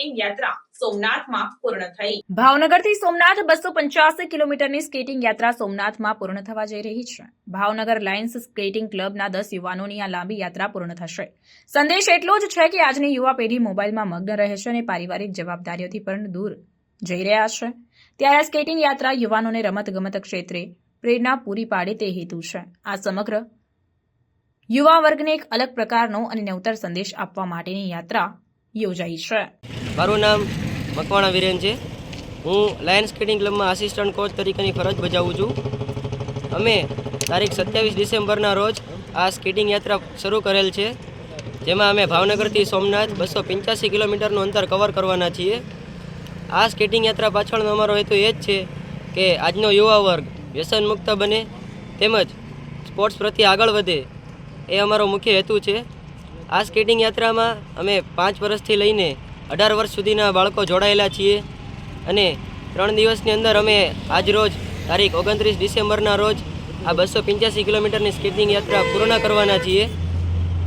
Skating યાત્રા સોમનાથમાં પૂર્ણ થઈ. ભાવનગરથી સોમનાથ બસો પંચ્યાસી કિલોમીટરની સ્કેટિંગ યાત્રા સોમનાથમાં પૂર્ણ થવા જઈ રહી છે. ભાવનગર લાયન્સ સ્કેટિંગ ક્લબના દસ યુવાનોની આ લાંબી યાત્રા પૂર્ણ થશે. સંદેશ એટલો જ છે કે આજની યુવા પેઢી મોબાઈલમાં મગ્ન રહે છે અને પારિવારિક જવાબદારીઓથી પણ દૂર જઈ રહ્યા છે. ત્યારે સ્કેટિંગ યાત્રા યુવાનોને રમતગમત ક્ષેત્રે પ્રેરણા પૂરી પાડે તે હેતુ છે. આ સમગ્ર યુવા વર્ગને એક અલગ પ્રકારનો અને નવતર સંદેશ આપવા માટેની યાત્રા યોજાઈ છે. મારું નામ મકવાણા વિરેન છે. હું લાયન સ્કેટિંગ ક્લબમાં આસિસ્ટન્ટ કોચ તરીકેની ફરજ બજાવું છું. અમે તારીખ સત્યાવીસ ડિસેમ્બરના રોજ આ સ્કેટિંગ યાત્રા શરૂ કરેલ છે. જેમાં અમે ભાવનગરથી સોમનાથ બસો પંચ્યાસી કિલોમીટરનું અંતર કવર કરવાના છીએ. આ સ્કેટિંગ યાત્રા પાછળનો અમારો હેતુ એ જ છે કે આજનો યુવા વર્ગ વ્યસન મુક્ત બને તેમજ સ્પોર્ટ્સ પ્રત્યે આગળ વધે એ અમારો મુખ્ય હેતુ છે. આ સ્કેટિંગ યાત્રામાં અમે પાંચ વર્ષથી લઈને અઢાર વર્ષ સુધીના બાળકો જોડાયેલા છીએ અને ત્રણ દિવસની અંદર અમે આજ રોજ તારીખ ઓગણત્રીસ ડિસેમ્બરના રોજ આ બસો પંચ્યાસી કિલોમીટરની સ્કેટિંગ યાત્રા પૂર્ણ કરવાના છીએ.